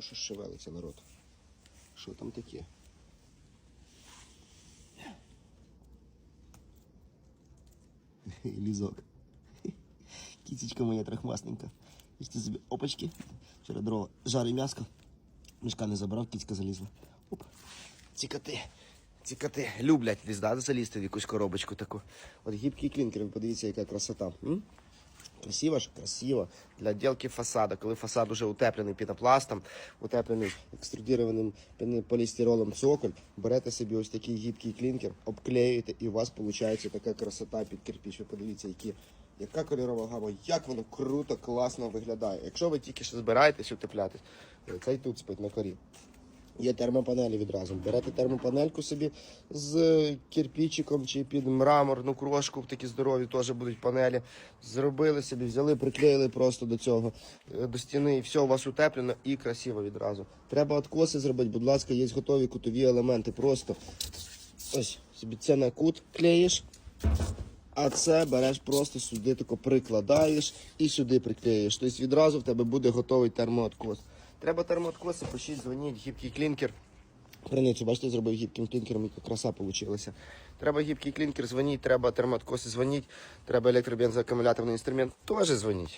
Що шевелиться народ? Що там таке? Лізок. Кітечка моя трахмасненька. Їсти собі опачки. Вчора дрова жарий м'яско. Мішка не забрав, кіцька залізла. Оп. Ці коти. Ці коти люблять да, залізти в якусь коробочку таку. От гібкий клінкер, подивіться, яка красота. М? Красиво ж, красиво. Для отделки фасада, коли фасад уже утеплений пінопластом, утеплений екструдірованим полістиролом цоколь, берете собі ось такий гібкий клінкер, обклеюєте, і у вас виходить така красота під кирпіч. Ви подивіться, які, яка кольорова гама, як воно круто, класно виглядає. Якщо ви тільки що збираєтесь утеплятись, цей тут спить на корі. Є термопанелі відразу. Берете термопанельку собі з кирпичиком чи під мраморну крошку, такі здорові теж будуть панелі. Зробили собі, взяли, приклеїли просто до цього, е, до стіни, і все у вас утеплено і красиво відразу. Треба откоси зробити, будь ласка, є готові кутові елементи. Просто ось собі це на кут клеїш. А це береш просто сюди тако прикладаєш і сюди приклеїш. Тобто відразу в тебе буде готовий термооткос. Треба термооткоси, пишіть, дзвоніть, гібкий клінкер. Криницю, бачите, зробив гібким клінкером, яка краса вийшла. Треба гібкий клінкер, дзвоніть, треба термооткоси, дзвоніть, треба електробензоакумуляторний інструмент, теж дзвоніть.